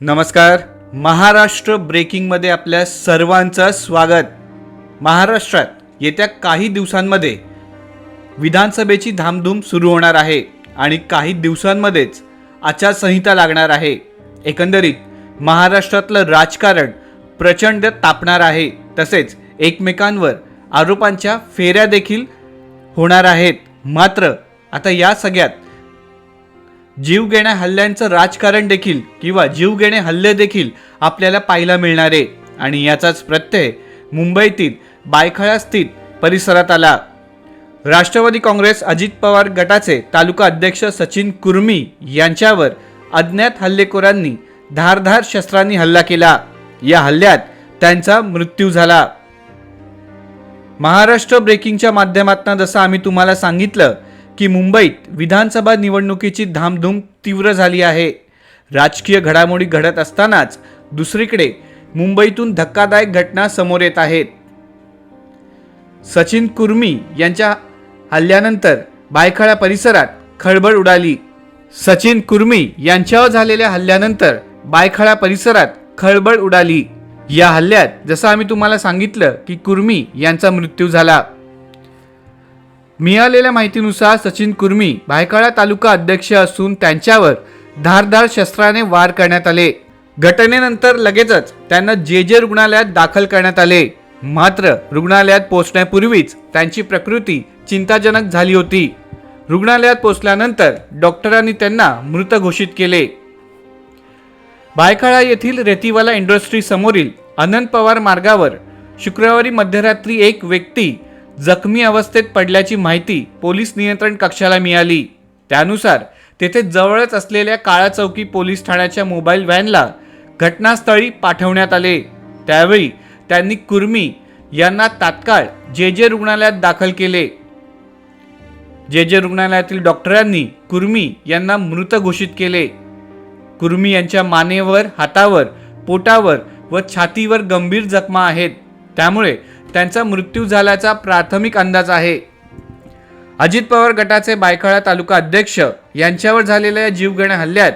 नमस्कार. महाराष्ट्र ब्रेकिंगमध्ये आपल्या सर्वांचं स्वागत. महाराष्ट्रात येत्या काही दिवसांमध्ये विधानसभेची धामधूम सुरू होणार आहे आणि काही दिवसांमध्येच आचारसंहिता लागणार आहे. एकंदरीत महाराष्ट्रातलं राजकारण प्रचंड तापणार आहे. तसेच एकमेकांवर आरोपांच्या फेऱ्या देखील होणार आहेत. मात्र आता या सगळ्यात जीवघेण्या हल्ल्यांचं राजकारण देखील किंवा जीवघेणे हल्ले देखील आपल्याला पाहायला मिळणार. आहे आणि याचाच प्रत्यय मुंबईतील बायखळा स्थित परिसरात आला. राष्ट्रवादी काँग्रेस अजित पवार गटाचे तालुका अध्यक्ष सचिन कुर्मी यांच्यावर अज्ञात हल्लेखोरांनी धारधार शस्त्रांनी हल्ला केला. या हल्ल्यात त्यांचा मृत्यू झाला. महाराष्ट्र ब्रेकिंगच्या माध्यमातून जसं आम्ही तुम्हाला सांगितलं की मुंबईत विधानसभा निवडणुकीची धामधूम तीव्र झाली आहे. राजकीय घडामोडी घडत असतानाच दुसरीकडे मुंबईतून धक्कादायक घटना समोर येत आहेत. सचिन कुर्मी यांच्या हल्ल्यानंतर बायखळा परिसरात खळबळ उडाली. सचिन कुर्मी यांच्यावर झालेल्या हल्ल्यानंतर बायखळा परिसरात खळबळ उडाली. या हल्ल्यात जसं आम्ही तुम्हाला सांगितलं की कुर्मी यांचा मृत्यू झाला. मिळालेल्या माहितीनुसार सचिन कुर्मी भायखळा तालुका अध्यक्ष असून त्यांच्यावर धारधार शस्त्राने वार करण्यात आले. घटनेनंतर लगेचच त्यांना जे जे रुग्णालयात दाखल करण्यात आले. मात्र रुग्णालयात पोहोचण्यापूर्वीच त्यांची प्रकृती चिंताजनक झाली होती. रुग्णालयात पोहोचल्यानंतर डॉक्टरांनी त्यांना मृत घोषित केले. बायखाळा येथील रेतीवाला इंडस्ट्री समोरील अनंत पवार मार्गावर शुक्रवारी मध्यरात्री एक व्यक्ती जखमी अवस्थेत पडल्याची माहिती पोलीस नियंत्रण कक्षाला मिळाली. त्यानुसार तेथे जवळच असलेल्या काळा चौकी पोलीस ठाण्याच्या मोबाईल व्हॅनला घटनास्थळी पाठवण्यात आले. त्यावेळी त्यांनी कुर्मी यांना तात्काळ जे जे रुग्णालयात दाखल केले. जे जे रुग्णालयातील डॉक्टरांनी कुर्मी यांना मृत घोषित केले. कुर्मी यांच्या मानेवर हातावर पोटावर व छातीवर गंभीर जखमा आहेत. त्यामुळे त्यांचा मृत्यू झाल्याचा प्राथमिक अंदाज आहे. अजित पवार गटाचे बायखळा तालुका अध्यक्ष यांच्यावर झालेल्या जीवघेण्या हल्ल्यात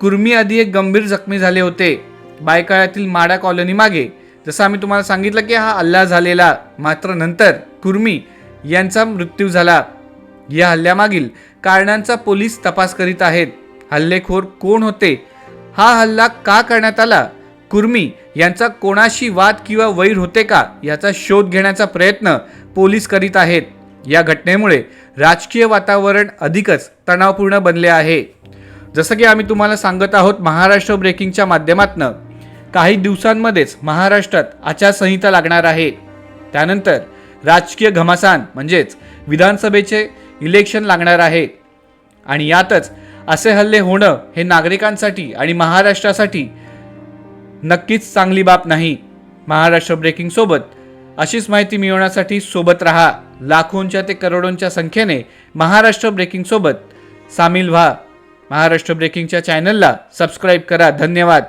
कुर्मी आधी एक गंभीर जखमी झाले होते. बायकाळ्यातील माडा कॉलनी मागे जसं आम्ही तुम्हाला सांगितलं की हा हल्ला झालेला मात्र नंतर कुर्मी यांचा मृत्यू झाला. या हल्ल्यामागील कारणांचा पोलीस तपास करीत आहेत. हल्लेखोर कोण होते? हा हल्ला का करण्यात आला? कुर्मी यांचा कोणाशी वाद किंवा वैर होते का याचा शोध घेण्याचा प्रयत्न पोलीस करीत आहेत. या घटनेमुळे राजकीय वातावरण अधिकच तणावपूर्ण बनले आहे. जसं की आम्ही तुम्हाला सांगत आहोत महाराष्ट्र ब्रेकिंगच्या माध्यमातून काही दिवसांमध्येच महाराष्ट्रात आचारसंहिता लागणार आहे. त्यानंतर राजकीय घमासान म्हणजेच विधानसभेचे इलेक्शन लागणार आहे. आणि यातच असे हल्ले होणं हे नागरिकांसाठी आणि महाराष्ट्रासाठी नक्कीच चांगली बाब नाही. महाराष्ट्र ब्रेकिंग सोबत. अशीच माहिती मिळवण्यासाठी सोबत राहा. लाखोंच्या ते करोडोंच्या संख्येने महाराष्ट्र ब्रेकिंग सोबत. सामील व्हा. महाराष्ट्र ब्रेकिंगच्या चॅनलला सबस्क्राईब करा. धन्यवाद.